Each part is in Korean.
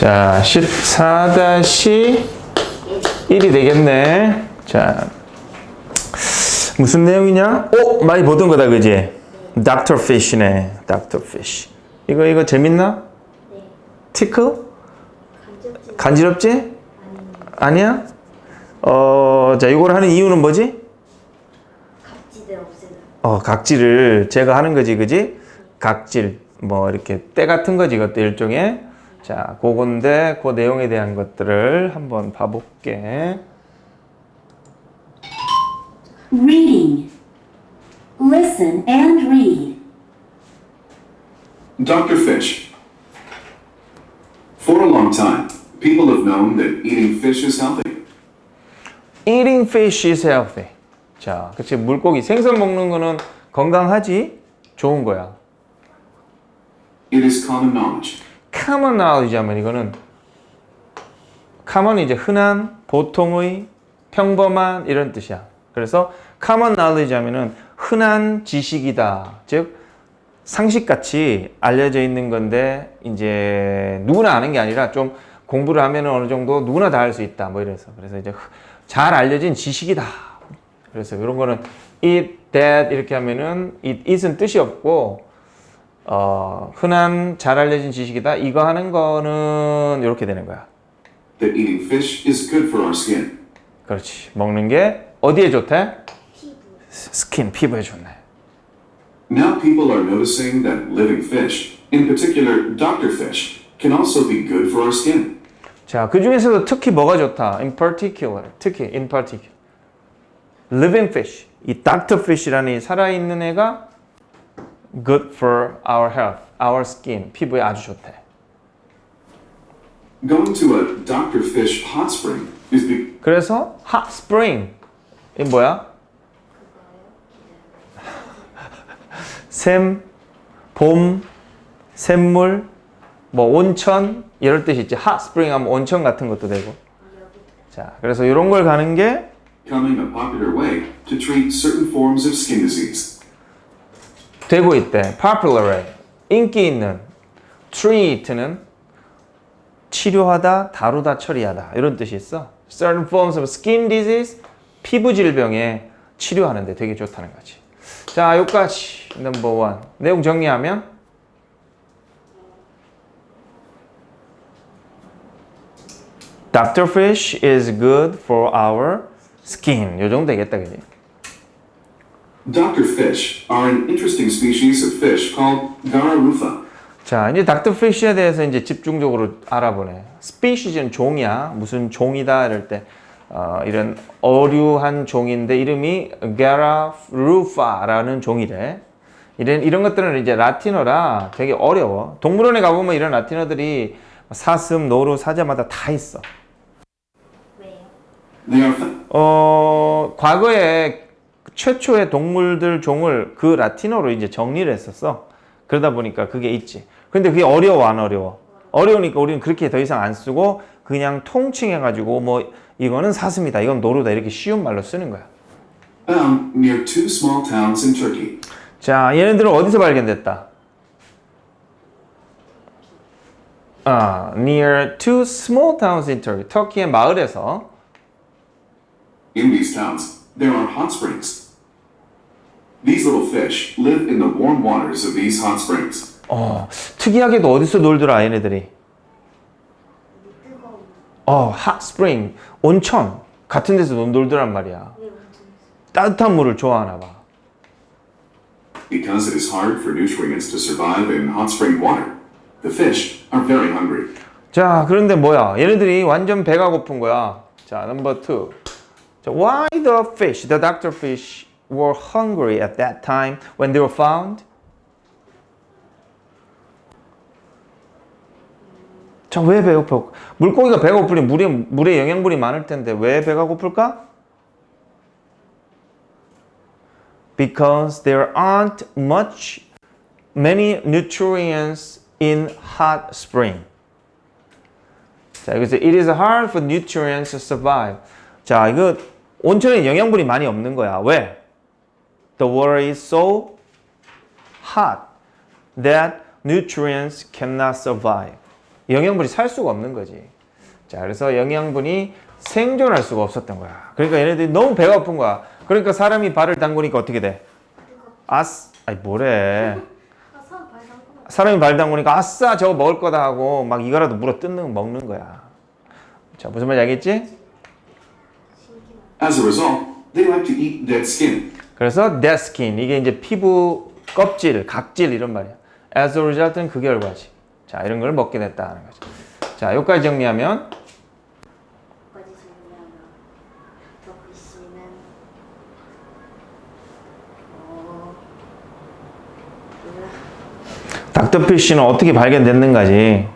자, 14-1이 되겠네. 자, 무슨 내용이냐? 오, 많이 보던 거다, 그지? 닥터 피쉬네, 닥터 피쉬. 이거, 이거 재밌나? 티클? 간지럽지? 아니야? 어, 자, 이걸 하는 이유는 뭐지? 없애는 어, 각질을 제거하는 거지, 그지? 각질, 뭐, 이렇게 때 같은 거지, 이것도 일종의. 자, 그건데, 그 내용에 대한 것들을 한번 봐볼게. Reading. Listen and read. Dr. Fish. For a long time, people have known that eating fish is healthy. Eating fish is healthy. 자, 그치. 물고기, 생선 먹는 거는 건강하지? 좋은 거야. It is common knowledge. Common knowledge 하면 이거는 common이 이제 흔한, 보통의, 평범한 이런 뜻이야. 그래서 common knowledge 하면은 흔한 지식이다. 즉 상식같이 알려져 있는 건데 이제 누구나 아는 게 아니라 좀 공부를 하면 어느 정도 누구나 다 할 수 있다. 뭐 이래서 그래서 이제 잘 알려진 지식이다. 그래서 이런 거는 it, that 이렇게 하면은 it is은 뜻이 없고 어, 흔한 잘 알려진 지식이다. 이거 하는 거는 이렇게 되는 거야. That eating fish is good for our skin. 그렇지. 먹는 게 어디에 좋대? 피부 스킨, 피부에 좋네. Now people are noticing that living fish, in particular Dr. Fish, can also be good for our skin. 자, 그 중에서도 특히 뭐가 좋다? In particular, 특히 in particular. Living fish. 이 Dr. Fish라는 이 살아있는 애가 good for our health, our skin. 피부에 아주 좋대. Going to a Dr. Fish hot spring is be- 그래서 hot spring. 이 뭐야? 샘, 봄, 샘물, 뭐 온천 이럴 뜻이 있지. hot spring 하면 온천 같은 것도 되고. 자, 그래서 이런 걸 가는 게 becoming a popular way to treat certain forms of skin disease. 되고 있대. popular해. 인기 있는. treat는 치료하다, 다루다, 처리하다. 이런 뜻이 있어. certain forms of skin disease, 피부 질병에 치료하는데 되게 좋다는 거지. 자, 여기까지 넘버 원. 내용 정리하면 Dr. Fish is good for our skin. 요 정도 되겠다, 그지? Dr. Fish are an interesting species of fish called Gararufa. 자, 이제 닥터 피쉬에 대해서 이제 집중적으로 알아보네. 스피시즈는 종이야. 무슨 종이다 이럴 때 어, 이런 어류한 종인데 이름이 게라루파라는 종이래. 이런 이런 것들은 이제 라틴어라 되게 어려워. 동물원에 가 보면 이런 라틴어들이 사슴, 노루, 사자마다 다 있어. 왜요? 어, 과거에 최초의 동물들 종을 그 라틴어로 이제 정리를 했었어. 그러다 보니까 그게 있지. 근데 그게 어려워, 안 어려워? 어려우니까 우리는 그렇게 더 이상 안 쓰고 그냥 통칭해가지고 뭐 이거는 사슴이다, 이건 노루다 이렇게 쉬운 말로 쓰는 거야. found near two small towns in Turkey. 자, 얘네들은 어디서 발견됐다? 아, near two small towns in Turkey. 터키의 마을에서 In these towns, there are hot springs. These little fish live in the warm waters of these hot springs. 어, 특이하게도 어디서 놀더라, 얘네들이. 어, 핫 스프링, 온천 같은 데서 논- 놀더란 말이야. 따뜻한 물을 좋아하나 봐. Because it is hard for nutrients to survive in hot spring water, the fish are very hungry. 자, 그런데 뭐야? 얘네들이 완전 배가 고픈 거야. 자, 넘버 2. 자, why the fish, the doctor fish were hungry at that time when they were found? 자, 왜 배가 고플? 물고기가 배가 고프니 물에 물에 영양분이 많을 텐데 왜 배가 고플까? Because there aren't much many nutrients in hot spring. 자, 여기서 it is hard for nutrients to survive. 자, 이거 온천에 영양분이 많이 없는 거야. 왜? The water is so hot that nutrients cannot survive. 영양분이 살 수가 없는 거지. 자, 그래서 영양분이 생존할 수가 없었던 거야. 그러니까 얘네들이 너무 배가 고픈 거야. 그러니까 사람이 발을 담그니까 어떻게 돼? 아스, 아니 뭐래? 사람이 발 담그니까 아싸 저거 먹을 거다 하고 막 이거라도 물어 뜯는 먹는 거야. 자, 무슨 말인지 알겠지? As a result, they like to eat dead skin. 그래서 dead skin 이게 이제 피부 껍질, 각질 이런 말이야. As a result는 그 결과지. 자, 이런 걸 먹게 됐다는 거죠. 자, 여기까지 정리하면 까지 정리하면 덕후 씨는 어 몰라. 닥터피쉬는 어떻게 발견됐는가지.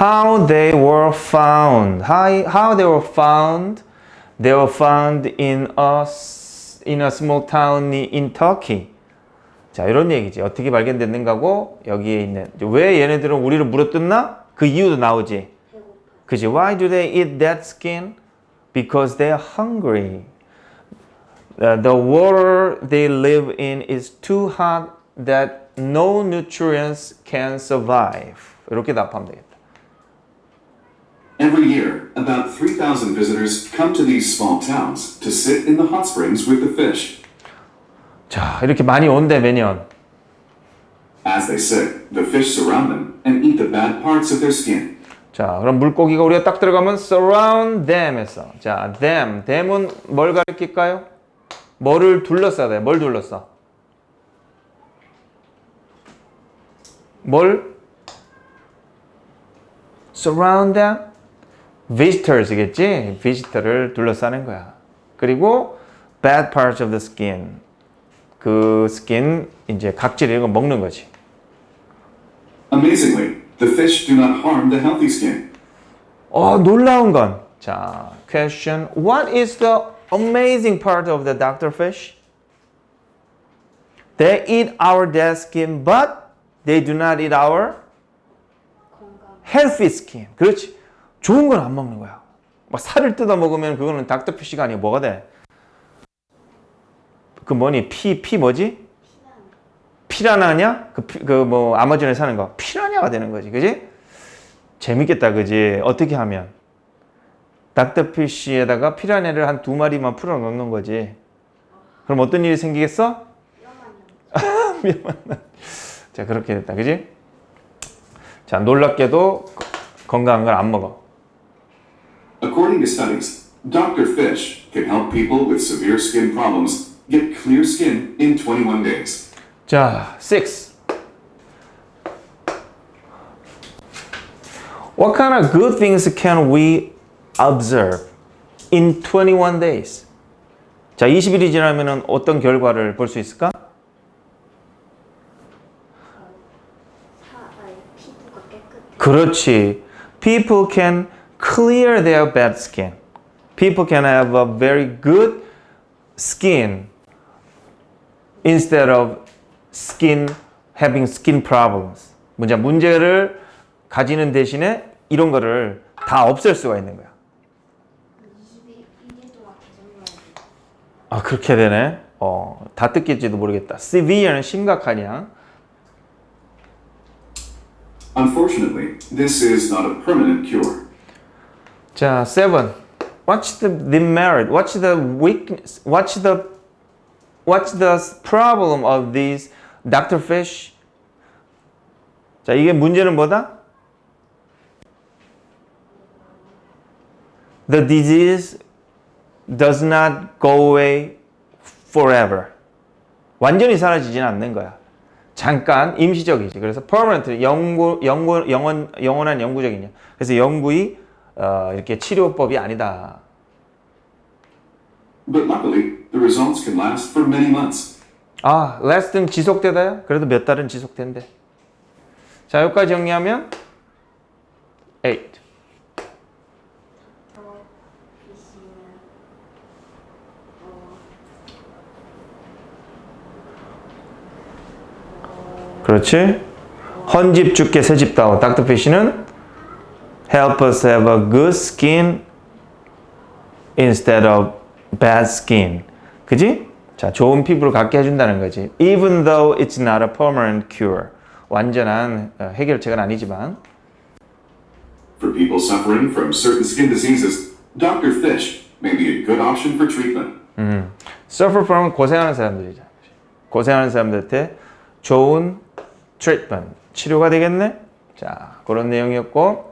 How they were found. How, how they were found. They were found in a, s- in a small town in Turkey. 자, 이런 얘기지. 어떻게 발견됐는가고 여기에 있는 왜 얘네들은 우리를 물어뜯나? 그 이유도 나오지. 그지? Why do they eat that skin? Because they are hungry. Uh, the water they live in is too hot that no nutrients can survive. 이렇게 답하면 되겠다. Every year, about 3,000 visitors come to these small towns to sit in the hot springs with the fish. 자, 이렇게 많이 온대 매년. As they sit, the fish surround them and eat the bad parts of their skin. 자, 그럼 물고기가 우리가 딱 들어가면 surround them 했어. 자, them. them은 뭘 가리킬까요? 뭐를 둘러싸야 돼? 뭘 둘러싸? 뭘? surround them? visitors겠지? visitor를 둘러싸는 거야. 그리고 bad parts of the skin. 그 skin 이제 각질 이런 거 먹는 거지. Amazingly, the fish do not harm the healthy skin. 어, 놀라운 건. 자, question. What is the amazing part of the doctor fish? They eat our dead skin, but they do not eat our 건강. healthy skin. 그렇지. 좋은 건 안 먹는 거야. 막 살을 뜯어 먹으면 그거는 닥터 피쉬가 아니고 뭐가 돼? 그 뭐니? 피, 피 뭐지? 피라냐냐? 그, 그 뭐, 아마존에 사는 거. 피라냐가 되는 거지. 그지? 재밌겠다. 그지? 어떻게 하면? 닥터피쉬에다가 피라냐를 한 두 마리만 풀어 넣는 거지. 그럼 어떤 일이 생기겠어? 자, 그렇게 됐다. 그지? 자, 놀랍게도 건강한 걸 안 먹어. According to studies, Dr. Fish can help people with severe skin problems get clear skin in 21 days. 자, 6. What kind of good things can we observe in 21 days? 자, 20일이 지나면 어떤 결과를 볼 수 있을까? 사 아니 피부가 깨끗해. 그렇지. People can clear their bad skin. People can have a very good skin instead of skin having skin problems. 문제 문제를 가지는 대신에 이런 거를 다 없앨 수가 있는 거야. 20일 1일 동안 계속 넣어야 돼. 아 그렇게 되네. 어, 다 뜯길지도 모르겠다. severe는 심각한 양. Unfortunately, this is not a permanent cure. 자, seven. What's the demerit? What's the weakness? What's the What's the problem of these Dr. Fish? 자, 이게 문제는 뭐다? The disease does not go away forever. 완전히 사라지지는 않는 거야. 잠깐 임시적이지. 그래서 permanent 영구 영구 영원 영원한 영구적이냐. 그래서 영구히 어, 이렇게 치료법이 아니다. But luckily, the results can last for many months. 아, last는 지속되다요? 그래도 몇 달은 지속된대. 자, 여기까지 정리하면 8. 어 피시는 그렇지? 헌집 죽게 새집 다오. 닥터 피쉬는 help us have a good skin instead of bad skin. 그지? 자, 좋은 피부를 갖게 해준다는 거지. Even though it's not a permanent cure. 완전한 어, 해결책은 아니지만. For people suffering from certain skin diseases, Dr. Fish may be a good option for treatment. suffer from 고생하는 사람들이죠. 고생하는 사람들한테 좋은 treatment, 치료가 되겠네? 자, 그런 내용이었고.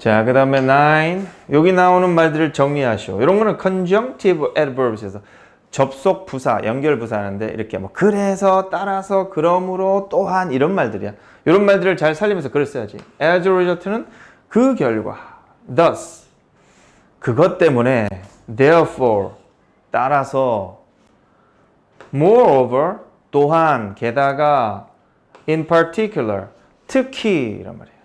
자, 그 다음에 9. 여기 나오는 말들을 정리하시오. 이런 거는 conjunctive adverbs에서 접속 부사, 연결 부사하는데 이렇게 뭐 그래서, 따라서, 그러므로, 또한 이런 말들이야. 이런 말들을 잘 살리면서 글을 써야지. as a result는 그 결과, thus, 그것 때문에, therefore, 따라서, moreover, 또한, 게다가, in particular, 특히 이란 말이에요.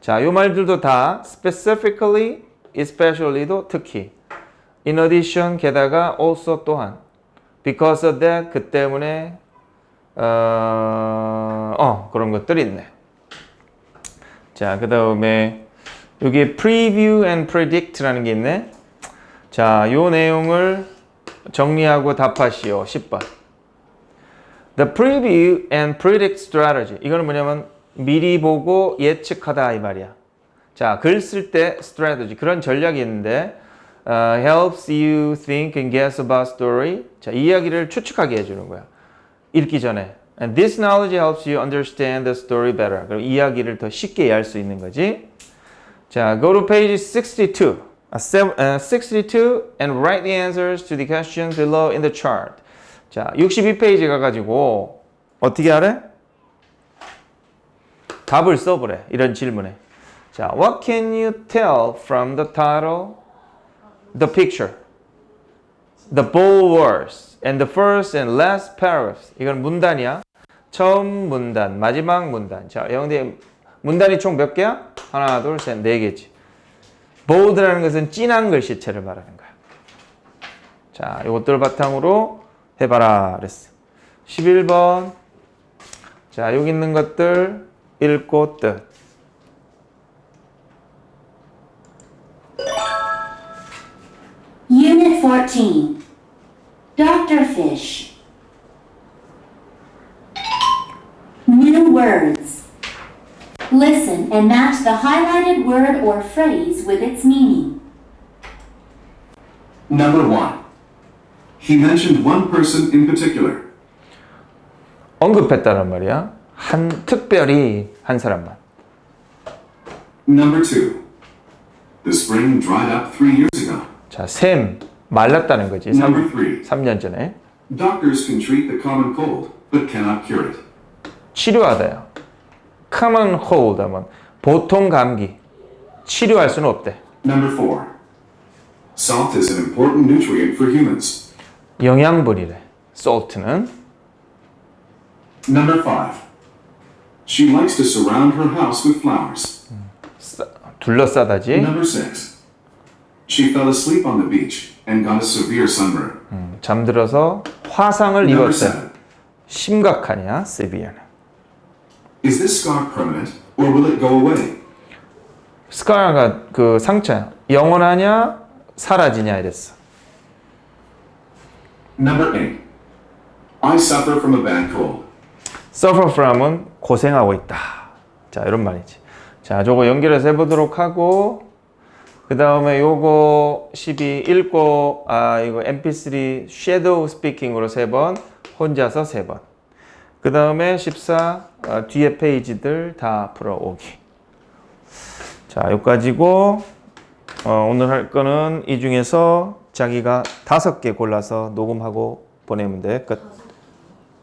자, 요 말들도 다 specifically, especially도 특히, in addition, 게다가 also 또한, because of that, 그 때문에, 어, 어 그런 것들이 있네. 자, 그 다음에 여기 preview and predict라는 게 있네. 자, 요 내용을 정리하고 답하시오. 10번. The preview and predict strategy. 이거는 뭐냐면 미리 보고 예측하다 이 말이야. 자, 글 쓸 때 strategy 그런 전략이 있는데 uh, helps you think and guess about story. 자, 이야기를 추측하게 해주는 거야. 읽기 전에. And this knowledge helps you understand the story better. 그럼 이야기를 더 쉽게 이해할 수 있는 거지. 자, go to page 62. Uh, sev- uh, 62 and write the answers to the questions below in the chart. 자, 62페이지 가가지고 어떻게 하래? 답을 써보래. 이런 질문에. 자, what can you tell from the title, the picture, the bold words, and the first and last paragraphs? 이건 문단이야. 처음 문단, 마지막 문단. 자, 영대 문단이 총 몇 개야? 하나, 둘, 셋, 네 개지. bold라는 것은 진한 글씨체를 말하는 거야. 자, 이것들 바탕으로 해봐라 그랬어. 11번. 자, 여기 있는 것들 읽고 뜻. Unit 14. Dr. Fish. New words. Listen and match the highlighted word or phrase with its meaning. Number one. He mentioned one person in particular. 언급했다는 말이야. 한 특별히 한 사람만. Number two. The spring dried up three years ago. 자, 샘 말랐다는 거지. Number 3, three. 3년 전에. Doctors can treat the common cold, but cannot cure it. 치료하다요. common cold 하면 보통 감기. 치료할 수는 없대. Number four. Salt is an important nutrient for humans. 영양분이래. salt는. Number five. She likes to surround her house with flowers. 싸- 둘러싸다지. Number six. She fell asleep on the beach and got a severe sunburn. 잠들어서 화상을 Number 입었대. seven. 심각하냐? severe는. Is this scar permanent or will it go away? 스카가 그 상처야. 영원하냐? 사라지냐 이랬어. Number eight. I suffer from a bad cold. Suffer from은 고생하고 있다. 자, 이런 말이지. 자, 저거 연결해서 해보도록 하고, 그 다음에 요거 12 읽고, 아, 이거 mp3 shadow speaking으로 세 번, 혼자서 세 번. 그 다음에 14 어, 뒤에 페이지들 다 풀어오기. 자, 여기까지고, 어, 오늘 할 거는 이 중에서 자기가 다섯 개 골라서 녹음하고 보내면 돼. 끝.